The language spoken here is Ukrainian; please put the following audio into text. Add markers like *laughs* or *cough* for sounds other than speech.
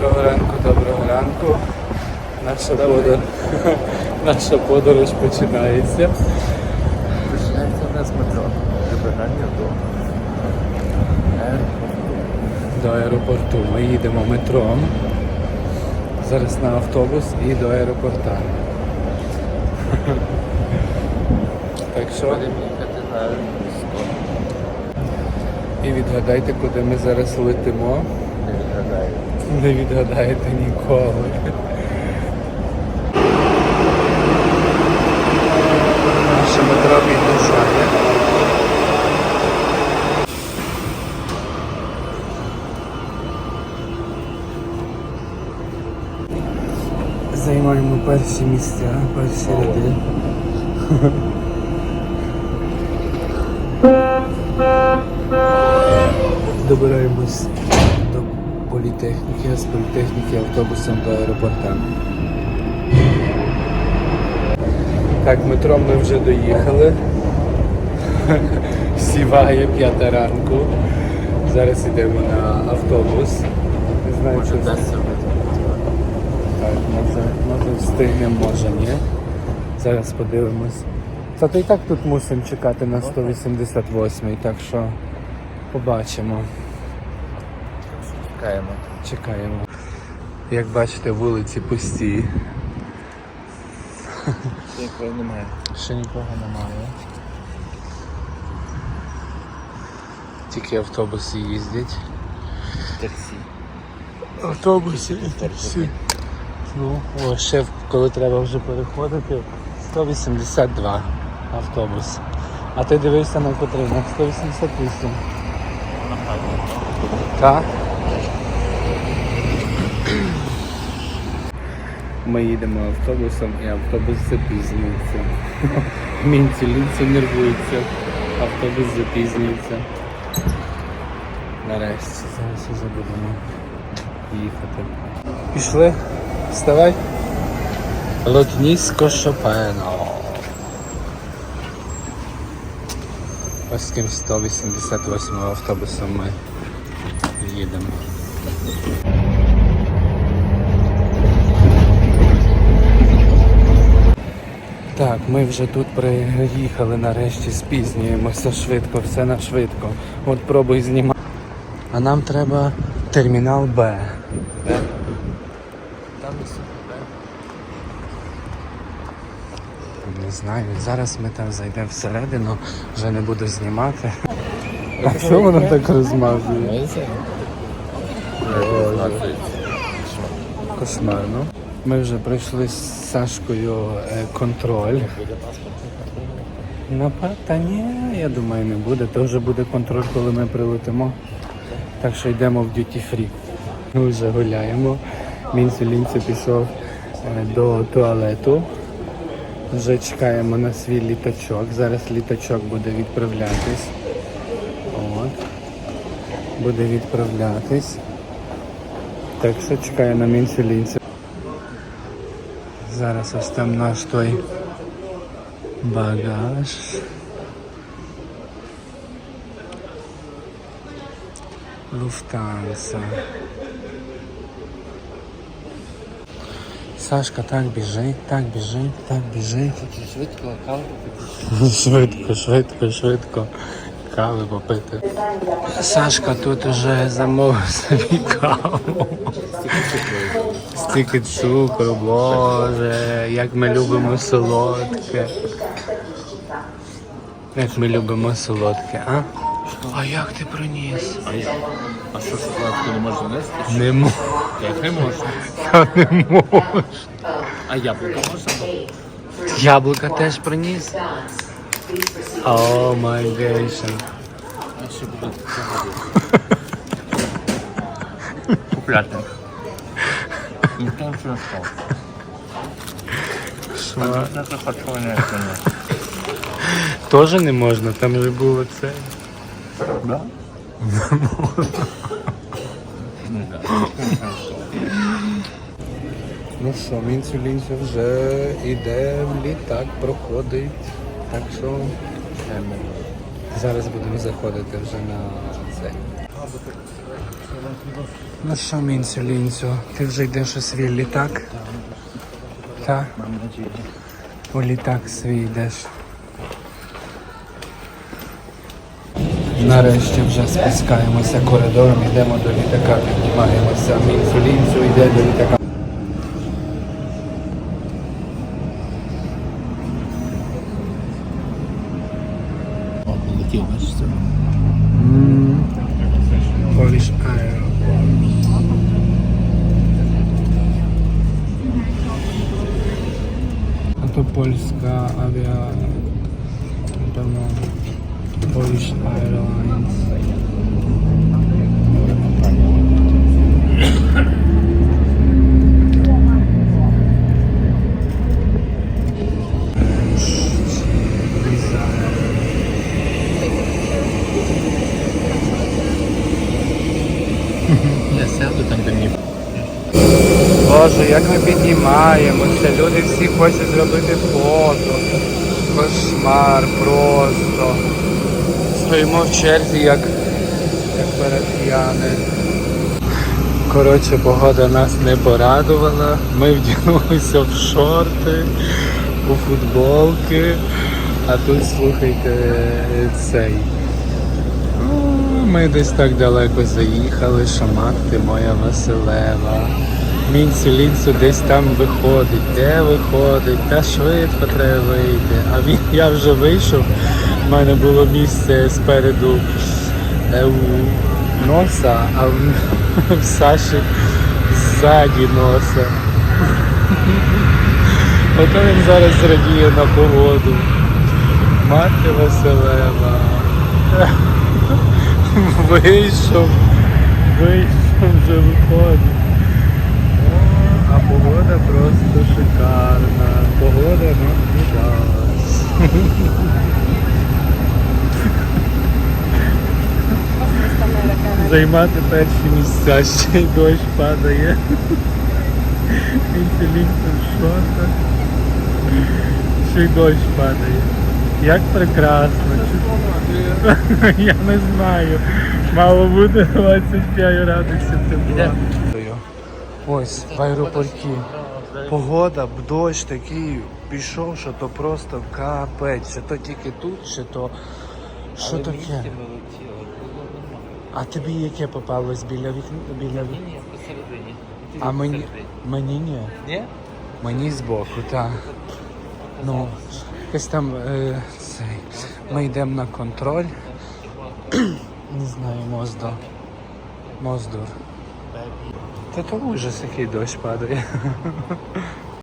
Доброго ранку, доброго ранку. Наша подорож, *laughs* наша подорож починається. Починається в нас метро. Вибирання до До аеропорту. Ми їдемо метром. Зараз на автобус і до аеропорта. *laughs* Так що їхати на місто. і відгадайте, куди ми зараз летимо. Не відгадаю. Не відгадаєте ніколи. Наше метро під'їжджає. Займаємо перші місця, перші ряди. Добираємось до політехніки, з політехніки автобусом до аеропорта. Так, метро ми вже доїхали. *laughs* Сіває п'ята ранку. Зараз йдемо на автобус. Не знаю, Може чи вдасться так, може, може встигнемо, може ні. Зараз подивимось. Та то і так тут мусимо чекати на 188 так що побачимо. Чекаємо. Чекаємо. Як бачите, вулиці пусті. Якої немає. Ще нікого немає. Тільки автобуси їздять. Таксі. Автобуси таксі. Ну, о, ще коли треба вже переходити, 182 автобус. А ти дивився на котрий? На 188. Так? Ми їдемо автобусом і автобус запізнюється. *laughs* Мінці лінці нервуються. Автобус запізнюється. Нарешті зараз вже будемо їхати. Пішли. Вставай. Лотнісько Шопено. Ось з ким 188 автобусом ми їдемо. Так, ми вже тут приїхали нарешті, спізнюємося швидко, все на швидко. От пробуй знімати. А нам треба термінал Б. Там і супер. Не знаю, зараз ми там зайдемо всередину, вже не буду знімати. А що воно так розмазує? Кошмарно. Ми вже пройшли з Сашкою е, контроль. Напа- Та ні, я думаю, не буде. То вже буде контроль, коли ми прилетимо. Так що йдемо в duty free. Ми вже гуляємо. Мінцю лінцю пішов е, до туалету. Вже чекаємо на свій літачок. Зараз літачок буде відправлятись. От. Буде відправлятись. Так що чекаю на мінцю Зараз ось там наш той багаж. Люфтанса. Сашка так біжить, так біжить, так біжить. Швидко. Швидко, *laughs* швидко, швидко. Кави попити. Сашка тут уже замовив собі каву. Стільки цукру, боже, як ми любимо солодке. Як ми любимо солодке, а? А як ти приніс? А я. А що шоколадку не можна нести? Не можу. Як не можна? Я не можу. А яблука можна? Яблука теж приніс. О май гейшн. А купляти. Ніхто не. Що? Не Тоже не можна, там же було це. Да? Не знаю. Ну що, Мінцюлінця вже йде в літак, проходить. Так що зараз будемо заходити вже на цей. Ну що, мінцю, лінцю, ти вже йдеш у свій літак? Так? У літак свій йдеш. Нарешті вже спускаємося коридором, йдемо до літака, піднімаємося. Мінцю, лінцю йде до літака. Polska Avia, na pewno Polish Airlines. Боже, як ми піднімаємося, люди всі хочуть зробити фото. Кошмар просто. Стоїмо в черзі, як, як парафіяни. Коротше, погода нас не порадувала. Ми вдягнулися в шорти, у футболки, а тут слухайте цей. Ну, Ми десь так далеко заїхали, що мати моя Василева. Мінцю лінцю десь там виходить. Де виходить? Та швидко треба вийти. А він я вже вийшов. У мене було місце спереду е, у носа, а в, *laughs* в Саші ззаді носа. *laughs* Ото він зараз зрадіє на погоду. Мати Василева. *laughs* Вийшов, вийшов, вже виходить. Погода просто шикарна. Погода нам вдалась. Займати перші місця, ще й дощ падає. Інтелінкт в шортах. Ще й дощ падає. Як прекрасно. *laughs* Я не знаю. Мало бути *laughs* 25 градусів тепла. Ось в аеропорті. Погода, дощ такий пішов, що то просто капець. Чи то тільки тут, чи то. Що таке? А тобі яке попалось біля вікна? Біля вікна? Ні, посередині. А мені, мені ні. Ні? Мені збоку, так. Ну, якось там е, цей. Ми йдемо на контроль. *clears throat* Не знаю, Моздо. Моздор. Та то ужас, який дощ падає.